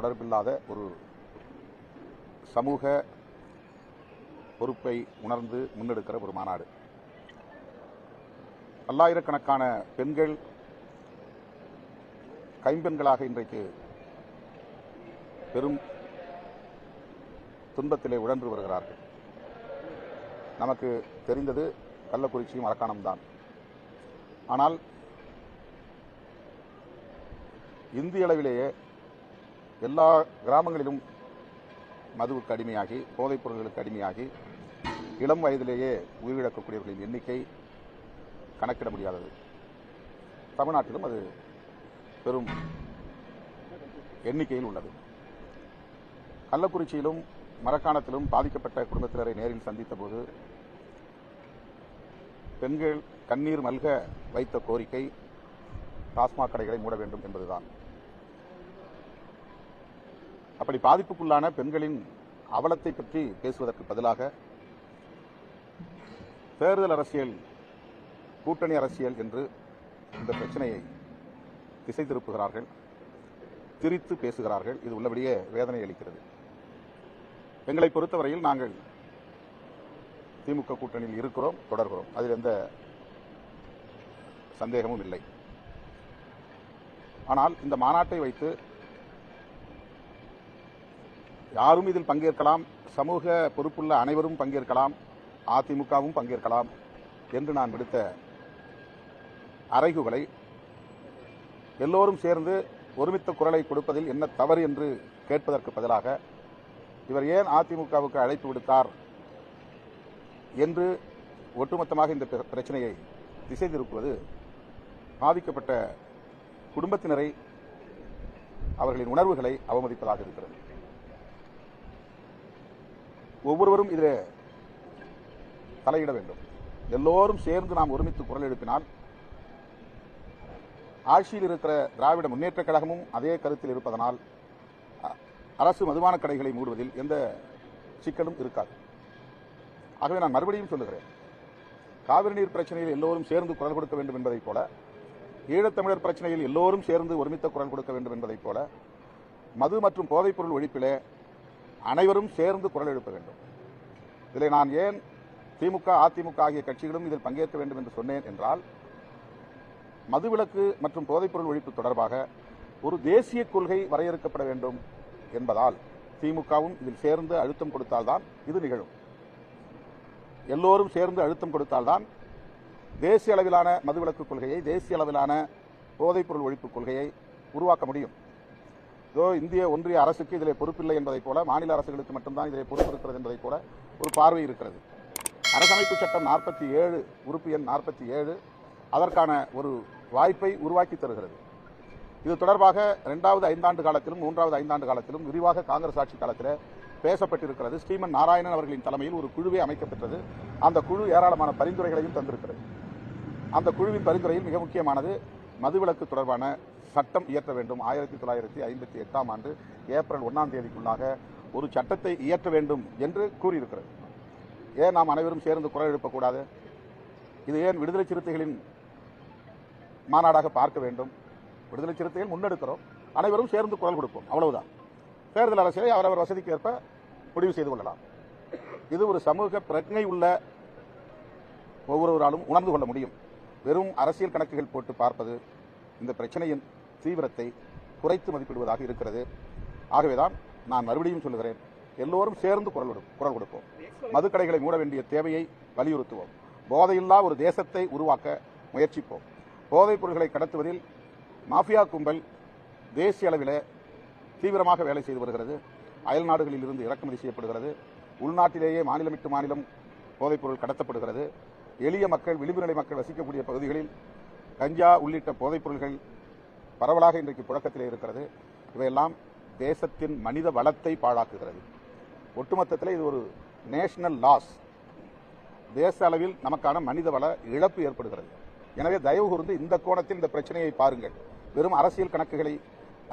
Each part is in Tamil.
தொடர்பில்லாத ஒரு சமூக பொறுப்பை உணர்ந்து முன்னெடுக்கிற ஒரு மாநாடு. பல்லாயிரக்கணக்கான பெண்கள் கைம்பெண்களாக இன்றைக்கு பெரும் துன்பத்திலே உழன்று வருகிறார்கள். நமக்கு தெரிந்தது கள்ளக்குறிச்சியும் அரக்காணம்தான் ஆனால் இந்திய அளவிலேயே எல்லா கிராமங்களிலும் மதுவுக்கு அடிமையாகி போதைப் பொருட்களுக்கு அடிமையாகி இளம் வயதிலேயே உயிரிழக்கக்கூடியவர்களின் எண்ணிக்கை கணக்கிட முடியாதது. தமிழ்நாட்டிலும் அது பெரும் எண்ணிக்கையில் உள்ளது. கள்ளக்குறிச்சியிலும் மரக்காணத்திலும் பாதிக்கப்பட்ட குடும்பத்தினரை நேரில் சந்தித்த போது பெண்கள் கண்ணீர் மல்க வைத்த கோரிக்கை டாஸ்மாக் கடைகளை மூட வேண்டும் என்பதுதான். அப்படி பாதிப்புக்குள்ளான பெண்களின் அவலத்தை பற்றி பேசுவதற்கு பதிலாக தேர்தல் அரசியல் கூட்டணி அரசியல் என்று இந்த பிரச்சனையை திசை திருப்புகிறார்கள் திரித்து பேசுகிறார்கள். இது உள்ளபடியே வேதனை அளிக்கிறது. எங்களை பொறுத்தவரையில் நாங்கள் திமுக கூட்டணியில் இருக்கிறோம் தொடர்கிறோம். அதில் எந்த சந்தேகமும் இல்லை. ஆனால் இந்த மாநாட்டை வைத்து யாரும் இதில் பங்கேற்கலாம். சமூக பொறுப்புள்ள அனைவரும் பங்கேற்கலாம். அதிமுகவும் பங்கேற்கலாம் என்று நான் விடுத்த அறைகுகளை எல்லோரும் சேர்ந்து ஒருமித்த குரலை கொடுப்பதில் என்ன தவறு என்று கேட்பதற்கு பதிலாக இவர் ஏன் அதிமுகவுக்கு அழைப்பு விடுத்தார் என்று ஒட்டுமொத்தமாக இந்த பிர- பிரச்சனையை திசை திருப்புவது பாதிக்கப்பட்ட குடும்பத்தினரை அவர்களின் உணர்வுகளை அவமதிப்பதாக இருக்கிறது. ஒவ்வொருவரும் இதில் தலையிட வேண்டும். எல்லோரும் சேர்ந்து நாம் ஒருமித்து குரல் எழுப்பினால் ஆட்சியில் இருக்கிற திராவிட முன்னேற்றக் கழகமும் அதே கருத்தில் இருப்பதனால் அரசு மதுபான கடைகளை மூடுவதில் எந்த சிக்கலும் இருக்காது. ஆகவே நான் மறுபடியும் சொல்லுகிறேன் காவிரி நீர் பிரச்சனையில் எல்லோரும் சேர்ந்து குரல் கொடுக்க வேண்டும் என்பதைப் போல ஈழத்தமிழர் பிரச்சனையில் எல்லோரும் சேர்ந்து ஒருமித்த குரல் கொடுக்க வேண்டும் என்பதைப் போல மது மற்றும் போதைப்பொருள் ஒழிப்பிலே அனைவரும் சேர்ந்து குரல் எழுப்ப வேண்டும். இதில் நான் ஏன் திமுக அதிமுக ஆகிய கட்சிகளும் இதில் பங்கேற்க வேண்டும் என்று சொன்னேன் என்றால் மதுவிலக்கு மற்றும் போதைப்பொருள் ஒழிப்பு தொடர்பாக ஒரு தேசிய கொள்கை வரையறுக்கப்பட வேண்டும் என்பதால் திமுகவும் இதில் சேர்ந்து அழுத்தம் கொடுத்தால்தான் இது நிகழும். எல்லோரும் சேர்ந்து அழுத்தம் கொடுத்தால்தான் தேசிய அளவிலான மதுவிலக்கு கொள்கையை தேசிய அளவிலான போதைப்பொருள் ஒழிப்பு கொள்கையை உருவாக்க முடியும். இதோ இந்திய ஒன்றிய அரசுக்கு இதிலே பொறுப்பில்லை என்பதைப் போல மாநில அரசுகளுக்கு மட்டும்தான் இதிலே பொறுப்பு இருக்கிறது என்பதைப் போல ஒரு பார்வை இருக்கிறது. அரசமைப்பு சட்டம் நாற்பத்தி ஏழு உறுப்பு எண் நாற்பத்தி ஏழு அதற்கான ஒரு வாய்ப்பை உருவாக்கி தருகிறது. இது தொடர்பாக இரண்டாவது ஐந்தாண்டு காலத்திலும் மூன்றாவது ஐந்தாண்டு காலத்திலும் விரிவாக காங்கிரஸ் ஆட்சி காலத்தில் பேசப்பட்டிருக்கிறது. ஸ்ரீமன் நாராயணன் அவர்களின் தலைமையில் ஒரு குழுவே அமைக்கப்பட்டது அந்த குழு ஏராளமான பரிந்துரைகளையும் தந்திருக்கிறது. அந்த குழுவின் பரிந்துரையில் மிக முக்கியமானது மதுவிலக்கு தொடர்பான சட்டம் இயற்ற வேண்டும். ஆயிரத்தி தொள்ளாயிரத்தி ஐம்பத்தி எட்டாம் ஆண்டு ஏப்ரல் ஒன்றாம் தேதிக்குள்ளாக ஒரு சட்டத்தை இயற்ற வேண்டும் என்று கூறியிருக்கிறது. ஏன் நாம் அனைவரும் சேர்ந்து குரல் எழுப்பக்கூடாது? இது ஏன் விடுதலை சிறுத்தைகளின் மாநாடாக பார்க்க வேண்டும்? விடுதலை சிறுத்தைகள் முன்னெடுக்கிறோம். அனைவரும் சேர்ந்து குரல் கொடுப்போம். அவ்வளவுதான். தேர்தல் அரசியலை அவரவர் வசதிக்கு ஏற்ப முடிவு செய்து கொள்ளலாம். இது ஒரு சமூக பிரச்சனை உள்ள ஒவ்வொருவராலும் உணர்ந்து கொள்ள முடியும். வெறும் அரசியல் கணக்குகள் போட்டு பார்ப்பது இந்த பிரச்சனையின் தீவிரத்தை குறைத்து மதிப்பிடுவதாக இருக்கிறது. ஆகவேதான் நான் மறுபடியும் சொல்லுகிறேன் எல்லோரும் சேர்ந்து குரல் குரல் கொடுப்போம். மதுக்கடைகளை மூட வேண்டிய தேவையை வலியுறுத்துவோம். போதையில்லா ஒரு தேசத்தை உருவாக்க முயற்சிப்போம். போதைப் பொருட்களை கடத்துவதில் மாஃபியா கும்பல் தேசிய அளவில் தீவிரமாக வேலை செய்து வருகிறது. அயல் நாடுகளில் இருந்து இறக்குமதி செய்யப்படுகிறது. உள்நாட்டிலேயே மாநிலம் விட்டு மாநிலம் போதைப்பொருள் கடத்தப்படுகிறது. எளிய மக்கள் விளிம்பு நிலை மக்கள் வசிக்கக்கூடிய பகுதிகளில் கஞ்சா உள்ளிட்ட போதைப் பொருட்கள் பரவலாக இன்றைக்கு புழக்கத்தில் இருக்கிறது. இவையெல்லாம் தேசத்தின் மனித வளத்தை பாழாக்குகிறது. ஒட்டுமொத்தத்தில் இது ஒரு நேஷனல் லாஸ். தேச அளவில் நமக்கான மனித வள இழப்பு ஏற்படுகிறது. எனவே தயவு கூர்ந்து இந்த கோணத்தில் இந்த பிரச்சனையை பாருங்கள். வெறும் அரசியல் கணக்குகளை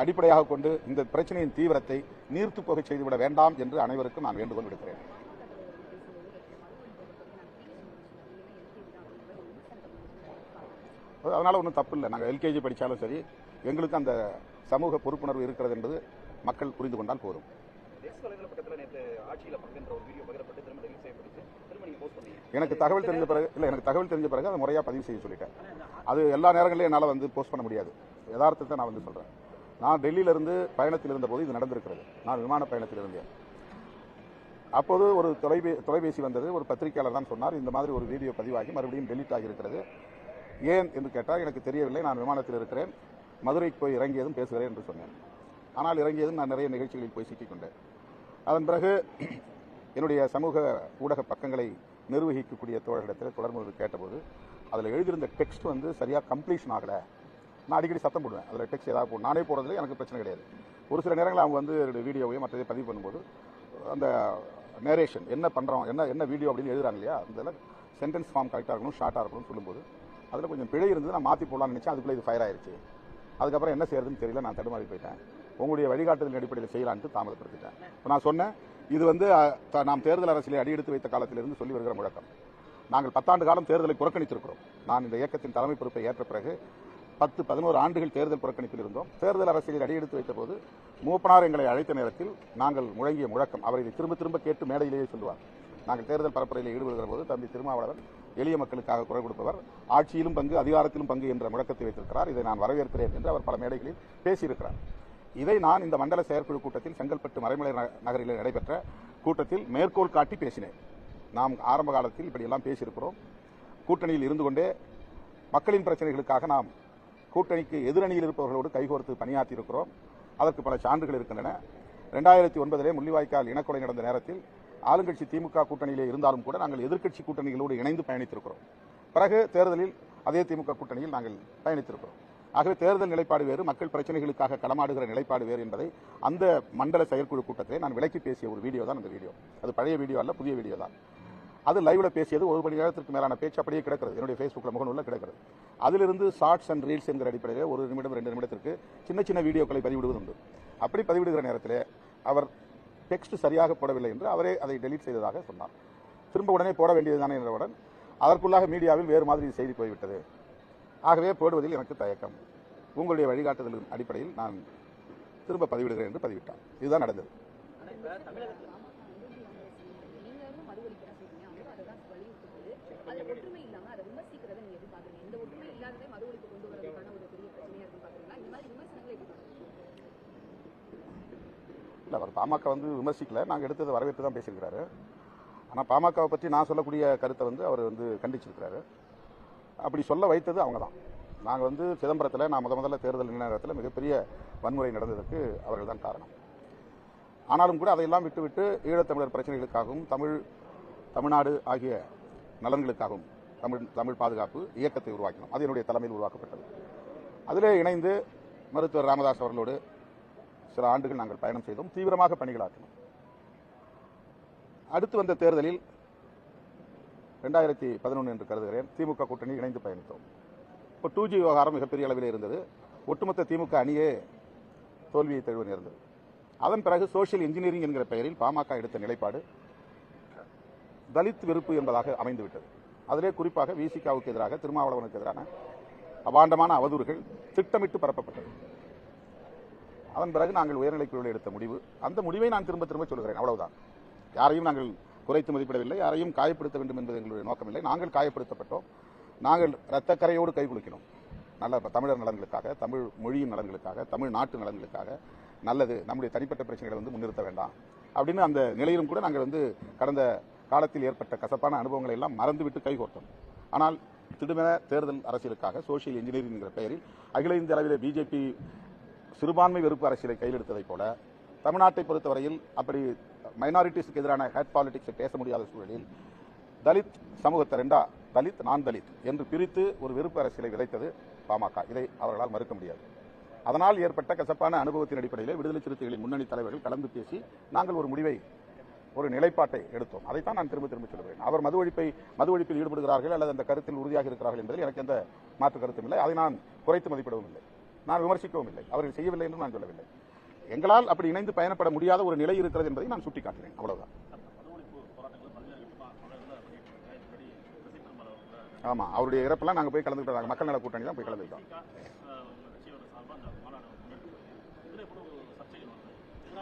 அடிப்படையாக கொண்டு இந்த பிரச்சனையின் தீவிரத்தை நீர்த்து போக செய்துவிட வேண்டாம் என்று அனைவருக்கும் நான் வேண்டுகோள் விடுக்கிறேன். அதனால ஒன்றும் தப்பு இல்லை. நாங்கள் எல்கேஜி படித்தாலும் சரி எங்களுக்கு அந்த சமூக பொறுப்புணர்வு இருக்கிறது என்பது மக்கள் புரிந்து கொண்டால் போதும். எனக்கு தகவல் தெரிஞ்ச பிறகு இல்லை எனக்கு தகவல் தெரிஞ்ச பிறகு அதை முறையாக பதிவு செய்ய சொல்லிட்டேன். அது எல்லா நேரங்களிலும் என்னால் வந்து போஸ்ட் பண்ண முடியாது. யதார்த்தத்தை நான் வந்து சொல்கிறேன் நான் டெல்லியிலிருந்து பயணத்தில் இருந்தபோது இது நடந்திருக்கிறது. நான் விமான பயணத்தில் இருந்தேன். அப்போது ஒரு தொலைபே தொலைபேசி வந்தது. ஒரு பத்திரிகையாளர் தான் சொன்னார் இந்த மாதிரி ஒரு வீடியோ பதிவாகி மறுபடியும் டெலிட் ஆகியிருக்கிறது. ஏன்? என்று கேட்டால் எனக்கு தெரியவில்லை. நான் விமானத்தில் இருக்கிறேன். மதுரைக்கு போய் இறங்கியதும் பேசுகிறேன் என்று சொன்னேன். ஆனால் இறங்கியதும் நான் நிறைய நிகழ்ச்சிகளில் போய் சிக்கிக்கொண்டேன் அதன் பிறகு என்னுடைய சமூக ஊடக பக்கங்களை நிர்வகிக்கக்கூடிய தோழர்களிடத்தில் தொடர்பு கேட்டபோது அதில் எழுதியிருந்த டெக்ஸ்ட் வந்து சரியாக கம்ப்ளீஷன் ஆகலை. நான் அடிக்கடி சத்தம் போடுவேன். அதில் டெக்ஸ்ட் ஏதாவது போடும் நானே போடுறதுல எனக்கு பிரச்சனை கிடையாது. ஒரு சில நேரங்களில் அவங்க வந்து என்னுடைய வீடியோவையும் மற்றதை பதிவு பண்ணும்போது அந்த நேரேஷன் என்ன பண்ணுறோம் என்ன என்ன வீடியோ அப்படின்னு எழுதுறாங்க இல்லையா? அதில் சென்டென்ஸ் ஃபார்ம் கரெக்டாக இருக்கணும் ஷார்ட்டாக இருக்கணும்னு சொல்லும்போது அதில் கொஞ்சம் பிழை இருந்தது நான் மாற்றி போடலாம்னு நினச்சேன் அதுக்குள்ளே இது ஃபயர் ஆயிடுச்சு அதுக்கப்புறம் என்ன செய்யறதுன்னு தெரியல நான் தடுமாறி போயிட்டேன். உங்களுடைய வழிகாட்டுதல் அடிப்படையில் செய்யலான்ட்டு தாமதப்படுத்திட்டேன். இப்போ நான் சொன்னேன் இது வந்து த- நாம் தேர்தல் அரசியலை அடியெடுத்து வைத்த காலத்திலிருந்து சொல்லி வருகிற முழக்கம். நாங்கள் பத்தாண்டு காலம் தேர்தலை புறக்கணித்திருக்கிறோம். நான் இந்த இயக்கத்தின் தலைமை பொறுப்பை ஏற்ற பிறகு பத்து பதினோரு ஆண்டுகள் தேர்தல் புறக்கணிப்பில் இருந்தோம். தேர்தல் அரசியலில் அடியெடுத்து வைத்த போது மூப்பனார் எங்களை அழைத்த நேரத்தில் நாங்கள் முழங்கிய முழக்கம். அவர் இதை திரும்ப திரும்ப கேட்டு மேடையிலேயே சொல்லுவார். நாங்கள் தேர்தல் பரப்புரையில் ஈடுபடுகிற போது தம்பி திருமாவளவன் எளிய மக்களுக்காக குரல் கொடுப்பவர். ஆட்சியிலும் பங்கு அதிகாரத்திலும் பங்கு என்ற முழக்கத்தை வைத்திருக்கிறார். இதை நான் வரவேற்கிறேன் என்று அவர் பல மேடைகளில் பேசியிருக்கிறார். இதை நான் இந்த மண்டல செயற்குழு கூட்டத்தில் செங்கல்பட்டு மறைமலை நகரில் நடைபெற்ற கூட்டத்தில் மேற்கோள் காட்டி பேசினேன். நாம் ஆரம்ப காலத்தில் இப்படியெல்லாம் பேசியிருக்கிறோம். கூட்டணியில் இருந்து கொண்டே மக்களின் பிரச்சனைகளுக்காக நாம் கூட்டணிக்கு எதிரணியில் இருப்பவர்களோடு கைகோர்த்து பணியாற்றியிருக்கிறோம். அதற்கு பல சான்றுகள் இருக்கின்றன. ரெண்டாயிரத்தி ஒன்பதிலே முள்ளிவாய்க்கால் இனக்கொலை நடந்த நேரத்தில் ஆளுங்கட்சி திமுக கூட்டணியிலே இருந்தாலும் கூட நாங்கள் எதிர்க்கட்சி கூட்டணிகளோடு இணைந்து பயணித்திருக்கிறோம். பிறகு தேர்தலில் அதே திமுக கூட்டணியில் நாங்கள் பயணித்திருக்கிறோம். ஆகவே தேர்தல் நிலைப்பாடு வேறு மக்கள் பிரச்சனைகளுக்காக களமாடுகிற நிலைப்பாடு வேறு என்பதை அந்த மண்டல செயற்குழு கூட்டத்திலே நான் விலக்கி பேசிய ஒரு வீடியோ தான் அந்த வீடியோ. அது பழைய வீடியோ அல்ல புதிய வீடியோ தான். அது லைவ்ல பேசியது ஒரு மணி நேரத்திற்கு மேலான பேச்சு அப்படியே கிடக்கிறது. என்னுடைய ஃபேஸ்புக்கில் முகநூலில் கிடக்கிறது. அதிலிருந்து ஷார்ட்ஸ் அண்ட் ரீல்ஸ் என்கிற அடிப்படையில் ஒரு நிமிடம் ரெண்டு நிமிடத்திற்கு சின்ன சின்ன வீடியோக்களை பதிவிடுவது உண்டு அப்படி பதிவிடுகிற நேரத்தில் அவர் டெக்ஸ்ட் சரியாக போடவில்லை என்று அவரே அதை டெலீட் செய்ததாக சொன்னார். திரும்ப உடனே போட வேண்டியதுதானே என்றவுடன் அதற்குள்ளாக மீடியாவில் வேறு மாதிரி செய்தி போய்விட்டது. ஆகவே போடுவதில் எனக்கு தயக்கம். உங்களுடைய வழிகாட்டுதலின் அடிப்படையில் நான் திரும்ப பதிவிடுகிறேன் என்று பதிவிட்டார். இதுதான் நடந்தது. அதுல ஒற்றுமை இல்லாம அதை விமர்சிக்கிறத நீங்க எப்படி இந்த ஒற்றுமை இல்லாததே மறு ஒழிப்பு கொண்டு வரதுக்கான ஒரு பெரிய பிரச்சனையா இருக்கு பாக்குறீங்களா இந்த மாதிரி விமர்சனங்களை எப்படி பாக்குறீங்க இல்லை அவர் பாமக வந்து விமர்சிக்கல. நாங்கள் எடுத்ததை வரவேற்று தான் பேசியிருக்கிறாரு. ஆனால் பாமகவை பற்றி நான் சொல்லக்கூடிய கருத்தை வந்து அவர் வந்து கண்டிச்சிருக்கிறாரு. அப்படி சொல்ல வைத்தது அவங்க தான். நாங்கள் வந்து சிதம்பரத்தில் நான் முத முதல்ல தேர்தல் நின்ற நேரத்தில் மிகப்பெரிய வன்முறை நடந்ததற்கு அவர்கள் தான் காரணம். ஆனாலும் கூட அதையெல்லாம் விட்டுவிட்டு ஈழத்தமிழர் பிரச்சனைகளுக்காகவும் தமிழ் தமிழ்நாடு ஆகிய நலன்களுக்காகவும் தமிழ் தமிழ் பாதுகாப்பு இயக்கத்தை உருவாக்கினோம். அது என்னுடைய தலைமையில் உருவாக்கப்பட்டது. அதிலே இணைந்து மருத்துவர் ராமதாஸ் அவர்களோடு சில ஆண்டுகள் நாங்கள் பயணம் செய்தோம். தீவிரமாக பணிகளாக்கினோம் அடுத்து வந்த தேர்தலில் ரெண்டாயிரத்தி பதினொன்று என்று கருதுகிறேன். திமுக கூட்டணி இணைந்து பயணித்தோம். இப்போ டூ ஜி விவகாரம் மிகப்பெரிய அளவில் இருந்தது. ஒட்டுமொத்த திமுக அணியே தோல்வியை தழுவ நேர்ந்தது. அதன் பிறகு சோஷியல் இன்ஜினியரிங் என்கிற பெயரில் பாமக எடுத்த நிலைப்பாடு தலித் வெறுப்பு என்பதாக அமைந்துவிட்டது. அதிலே குறிப்பாக விசிகாவுக்கு எதிராக திருமாவளவனுக்கு எதிரான அபாண்டமான அவதூறுகள் திட்டமிட்டு பரப்பப்பட்டது. அதன் பிறகு நாங்கள் உயர்நிலை குழுவில் எடுத்த முடிவு. அந்த முடிவை நான் திரும்ப திரும்ப சொல்கிறேன். அவ்வளவுதான். யாரையும் நாங்கள் குறைத்து மதிப்பிடவில்லை. யாரையும் காயப்படுத்த வேண்டும் என்பது எங்களுடைய நோக்கமில்லை. நாங்கள் காயப்படுத்தப்பட்டோம். நாங்கள் இரத்தக்கரையோடு கைகுலுக்கினோம் நல்ல தமிழர் நலன்களுக்காக தமிழ் மொழியின் நலன்களுக்காக தமிழ் நாட்டு நலன்களுக்காக நல்லது நம்முடைய தனிப்பட்ட பிரச்சனைகளை வந்து முன்னிறுத்த வேண்டாம் அப்படின்னு அந்த நிலையிலும் கூட நாங்கள் வந்து கடந்த காலத்தில் ஏற்பட்ட கசப்பான அனுபவங்களை எல்லாம் மறந்துவிட்டு கைகோர்த்தோம் ஆனால் திடுமென தேர்தல் அரசியலுக்காக சோஷியல் என்ஜினியரிங் என்கிற பெயரில் அகில இந்திய அளவில் பிஜேபி சிறுபான்மை வெறுப்பு அரசியலை கையில் எடுத்ததைப் போல தமிழ்நாட்டை பொறுத்தவரையில் அப்படி மைனாரிட்டிஸுக்கு எதிரான ஹேட் பாலிடிக்ஸை பேச முடியாத சூழலில் தலித் சமூகத்தை ரெண்டா தலித் நான் தலித் என்று பிரித்து ஒரு வெறுப்பு அரசியலை விதைத்தது பாமக. இதை அவர்களால் மறுக்க முடியாது. அதனால் ஏற்பட்ட கசப்பான அனுபவத்தின் அடிப்படையில் விடுதலை சிறுத்தைகளின் முன்னணி தலைவர்கள் கலந்து பேசி நாங்கள் ஒரு முடிவை ஒரு நிலைப்பாட்டை எடுத்தோம். அதைத்தான் நான் திரும்ப திரும்ப சொல்கிறேன் அவர் மது ஒழிப்பை மது ஒழிப்பில் ஈடுபடுகிறார்கள் அல்லது அந்த கருத்தில் உறுதியாக இருக்கிறார்கள் என்பதில் எனக்கு எந்த மாற்று கருத்தும் இல்லை. அதை நான் குறைத்து மதிப்பிடவும் இல்லை. நான் விமர்சிக்கவும் இல்லை. அவர்கள் செய்யவில்லை என்றும் நான் சொல்லவில்லை. எங்களால் அப்படி இணைந்து பயணப்பட முடியாத ஒரு நிலை இருக்கிறது என்பதை நான் சுட்டிக்காட்டினேன் அவ்வளவுதான். ஆமா அவருடைய இறப்பெல்லாம் நாங்க போய் கலந்துக்கிட்டோம் மக்கள் நல கூட்டணி தான் போய் கலந்துக்கிட்டோம்.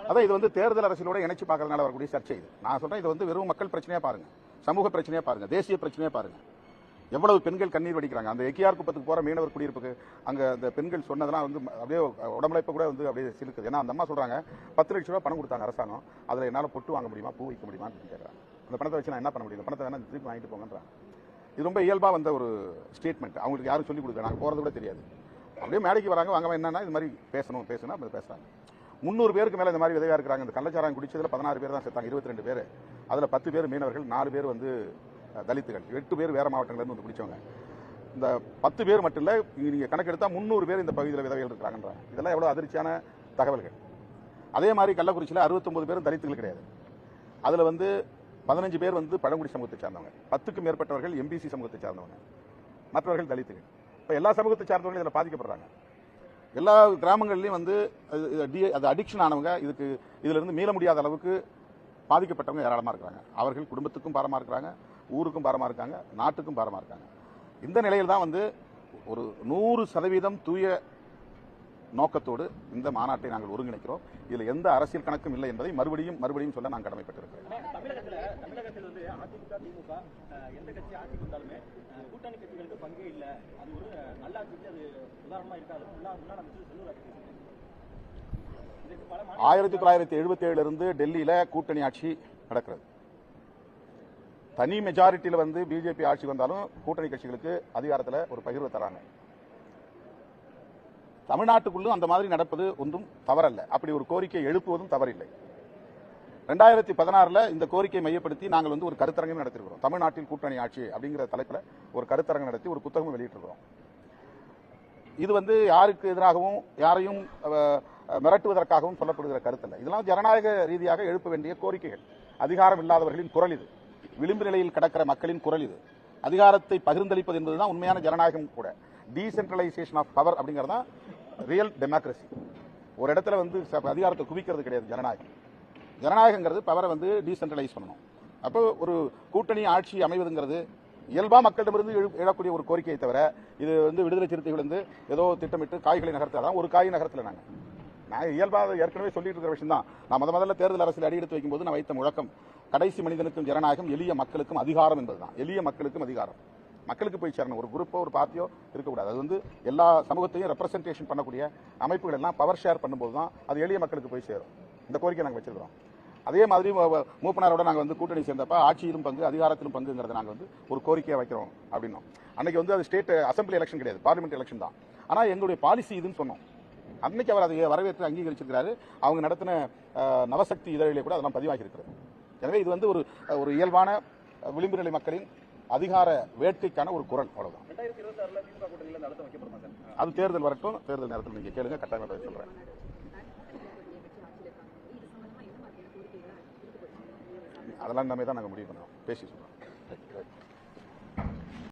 அதான் இது வந்து தேர்தல் அரசியலோட இணைச்சு பார்க்கறதுனால வரக்கூடிய சர்ச்சை இது. நான் சொல்றேன் இது வந்து வெறும் மக்கள் பிரச்சனையா பாருங்க. சமூக பிரச்சனையா பாருங்க. தேசிய பிரச்சனையா பாருங்க. எவ்வளவு பெண்கள் கண்ணீர் வடிக்கிறாங்க? அந்த எக்கியார் குப்பத்துக்கு போற மீனவர் குடியிருப்புக்கு அங்க அந்த பெண்கள் சொன்னதெல்லாம் வந்து அப்படியே உடம்புல இப்ப கூட வந்து அப்படியே சிலுக்குது. ஏன்னா அந்த அம்மா சொல்றாங்க பத்து லட்ச ரூபாய் பணம் கொடுத்தாங்க அரசாங்கம். அதுல என்னால பொட்டு வாங்க முடியுமா பூ வைக்க முடியுமான்னு கேட்கறாங்க அந்த பணத்தை வச்சு நான் என்ன பண்ண முடியும்? பணத்தை வேணா திருப்பி வாங்கிட்டு போங்கன்றாங்க. இது ரொம்ப இயல்பா வந்த ஒரு ஸ்டேட்மெண்ட் அவங்களுக்கு யாரும் சொல்லிக் கொடுக்க நாங்க போறது கூட தெரியாது. அப்படியே மேடைக்கு வராங்க. வாங்க என்னன்னா இது மாதிரி பேசணும் பேசணும் அப்படி பேசுறாங்க. முந்நூறு பேருக்கு மேலே இந்த மாதிரி விதவியாக இருக்கிறாங்க. இந்த கள்ளச்சாரம் குடிச்சதில் பதினாறு பேர் தான் செத்தாங்க. இருபத்தி ரெண்டு பேர். அதில் பத்து பேர் மீனவர்கள் நாலு பேர் வந்து தலித்துகள். எட்டு பேர் வேறு மாவட்டங்கள்லேருந்து வந்து பிடிச்சவங்க. இந்த பத்து பேர் மட்டும் இல்லை இங்க நீங்க முந்நூறு பேர் இந்த பகுதியில் விதவைகள் இருக்கிறாங்கன்றாங்க இதெல்லாம் எவ்வளோ அதிர்ச்சியான தகவல்கள். அதே மாதிரி கள்ளக்குறிச்சியில் அறுபத்தொம்பது பேரும் தலித்துகள் கிடையாது. அதில் வந்து பதினஞ்சு பேர் வந்து பழங்குடி சமூகத்தை சார்ந்தவங்க. பத்துக்கும் மேற்பட்டவர்கள் எம்பிசி சமூகத்தை சார்ந்தவங்க. மற்றவர்கள் தலித்துகள். இப்போ எல்லா சமூகத்தை சார்ந்தவங்களும் இதில் பாதிக்கப்படுறாங்க. எல்லா கிராமங்கள்லேயும் வந்து அது- டி- அது அடிக்ஷன் ஆனவங்க இதுக்கு இதிலிருந்து மீள முடியாத அளவுக்கு பாதிக்கப்பட்டவங்க ஏராளமாக இருக்கிறாங்க. அவர்கள் குடும்பத்துக்கும் பாரமாக இருக்கிறாங்க. ஊருக்கும் பாரமா இருக்காங்க நாட்டுக்கும் பாரமா இருக்காங்க. இந்த நிலையில் தான் வந்து ஒரு நூறு சதவீதம் தூய நோக்கத்தோடு இந்த மாநாட்டை நாங்கள் ஒருங்கிணைக்கிறோம். இதுல எந்த அரசியல் கணக்கும் இல்லை என்பதை மறுபடியும் மறுபடியும் சொல்ல நான் கடமைப்பட்டிருக்கிறேன். ஆயிரத்தி தொள்ளாயிரத்தி எழுபத்தி ஏழுல இருந்து டெல்லியில கூட்டணி ஆட்சி நடக்கிறது. தனி மெஜாரிட்டியில் வந்து பிஜேபி ஆட்சி வந்தாலும் கூட்டணி கட்சிகளுக்கு அதிகாரத்தில் ஒரு பகிர்வு தராங்க. தமிழ்நாட்டுக்குள்ளும் அந்த மாதிரி நடப்பது ஒன்றும் தவறல்ல. அப்படி ஒரு கோரிக்கை எழுப்புவதும் தவறில்லை. ரெண்டாயிரத்தி பதினாறில் இந்த கோரிக்கையை மையப்படுத்தி நாங்கள் வந்து ஒரு கருத்தரங்கம் நடத்திருக்கிறோம். தமிழ்நாட்டில் கூட்டணி ஆட்சி அப்படிங்கிற தலைப்பில் ஒரு கருத்தரங்கம் நடத்தி ஒரு புத்தகம் வெளியிட்டிருக்கிறோம். இது வந்து யாருக்கு எதிராகவும் யாரையும் மிரட்டுவதற்காகவும் சொல்லப்படுகிற கருத்தல்ல. இதெல்லாம் ஜனநாயக ரீதியாக எழுப்ப வேண்டிய கோரிக்கைகள். அதிகாரம் இல்லாதவர்களின் குரல் இது. விளிம்பு நிலையில் கிடக்கிற மக்களின் குரல் இது. அதிகாரத்தை பகிர்ந்தளிப்பது என்பதுதான் உண்மையான ஜனநாயகம் கூட. டீசென்ட்ரலைசேஷன் ஆஃப் பவர் அப்படிங்கிறது தான் ரியல் டெமோக்ரஸி ஒரு இடத்துல வந்து ச- அதிகாரத்தை குவிக்கிறது கிடையாது ஜனநாயகம். ஜனநாயகங்கிறது பவரை வந்து டீசென்ட்ரலைஸ் பண்ணணும். அப்போ ஒரு கூட்டணி ஆட்சி அமைவதுங்கிறது இயல்பா மக்களிடமிருந்து எழு- எழக்கூடிய ஒரு கோரிக்கையை தவிர இது வந்து விடுதலை சிறுத்தைகள் வந்து ஏதோ திட்டமிட்டு காய்களை நகர்த்தாதான் ஒரு காய் நகரத்தில் நாங்கள் நான் இயல்பாக ஏற்கனவே சொல்லிட்டு இருக்கிற விஷயம் தான் நான் முத முதல்ல தேர்தல் அரசியல் அடியெடுத்து வைக்கும்போது நான் வைத்த முழக்கம் கடைசி மனிதனுக்கும் ஜனநாயகம் எளிய மக்களுக்கும் அதிகாரம் என்பதுதான். எளிய மக்களுக்கும் அதிகாரம். மக்களுக்கு போய் சேரணும். ஒரு குரூப்போ ஒரு பார்ட்டியோ இருக்கக்கூடாது. அது வந்து எல்லா சமூகத்தையும் ரெப்ரசன்டேஷன் பண்ணக்கூடிய அமைப்புகள் எல்லாம் பவர் ஷேர் பண்ணும்போது தான் அது எளிய மக்களுக்கு போய் சேரும். இந்த கோரிக்கை நாங்கள் வச்சிருக்கிறோம். அதே மாதிரி மூப்பனாரோட நாங்கள் வந்து கூட்டணி சேர்ந்தப்ப ஆட்சியிலும் பங்கு அதிகாரத்திலும் பங்குங்கிறத நாங்கள் வந்து ஒரு கோரிக்கையை வைக்கிறோம் அப்படின்னோம். அன்னைக்கு வந்து அது ஸ்டேட் அசம்பிளி எலெக்ஷன் கிடையாது. பார்லிமெண்ட் எலெக்ஷன் தான். ஆனால் எங்களுடைய பாலிசி இதுன்னு சொன்னோம். அன்னைக்கு அவர் அதை வரவேற்று அங்கீகரிச்சிருக்கிறாரு. அவங்க நடத்தின நவசக்தி இதழிலே கூட அதெல்லாம் பதிவாகி இருக்கிறது எனவே இது வந்து ஒரு ஒரு இயல்பான விளிம்பு நிலை மக்களின் அதிகார வேட்கைக்கான ஒரு குரல் அவ்வளவுதான். அது தேர்தல் வரட்டும் தேர்தல் நேரத்தில் நீங்க கேளுங்க கட்டாயமா பதில் சொல்றேன். அதெல்லாம் நம்ம தான் நாங்கள் முடிவு பண்ணுறோம் பேசி சொல்றோம்.